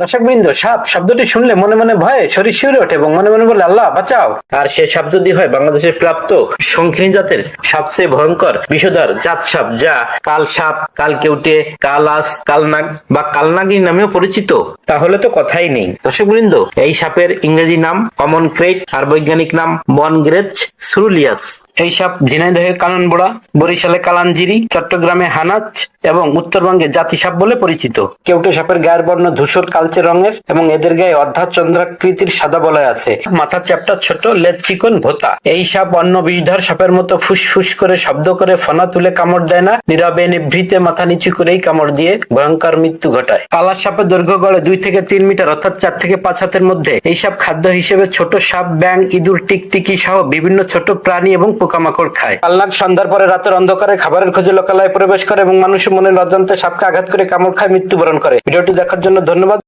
দর্শক বৃন্দ সাপ শব্দটি শুনলে মনে মনে ভয়ে শরীর শিউরে ওঠে এবং মনে মনে বলে, আল্লাহ, বাঁচাও। আর সে সাপ যদি হয়, বাংলাদেশের প্রাপ্ত শঙ্খিনী জাতের সবচেয়ে ভয়ঙ্কর বিষধর জাত সাপ, যা কাল সাপ, কাল কেউটে কালাস কালনাগ বা কালনাগির নামেও পরিচিত, তাহলে তো কথাই নেই। দর্শক বৃন্দ এই সাপের ইংরেজি নাম কমন ক্রেট আর বৈজ্ঞানিক নাম বনগ্রেচ সুরুলিয়াস এই সাপ ঝিনাইদহের কাননবোড়া বরিশালে কালানজিরি চট্টগ্রামে হানাচ এবং উত্তরবঙ্গে জাতি সাপ বলে পরিচিত। কেউটে সাপের গায়ের বর্ণ ধূসর কালচে রঙের এবং এদের গায়ে অর্ধাৎ চন্দ্রাকৃতির সাদা বলয় আছে। মাথার চ্যাপটা ছোট লেজ চিকন ভোতা। এই সাপ অন্য বিষধর সাপের মতো ফুসফুস করে শব্দ করে ফনা তুলে কামড় দেয় না নীরবে নিভৃতে মাথা নিচু করেই কামড় দিয়ে ভয়ঙ্কর মৃত্যু ঘটায়। কালার সাপের দৈর্ঘ্য গড়ে দুই থেকে তিন মিটার অর্থাৎ চার থেকে পাঁচ হাতের মধ্যে। এই সাপ খাদ্য হিসেবে ছোট সাপ ব্যাং ইঁদুর টিকটিকি সহ বিভিন্ন ছোট প্রাণী এবং পোকামাকড় খায়। কালনাগ সন্ধ্যার পরে রাতের অন্ধকারে খাবারের খোঁজে লোকালয়ে প্রবেশ করে এবং মানুষের মনে লজ্জান্তে সাপকে আঘাত করে কামড় খায় মৃত্যুবরণ করে। ভিডিওটি দেখার জন্য ধন্যবাদ।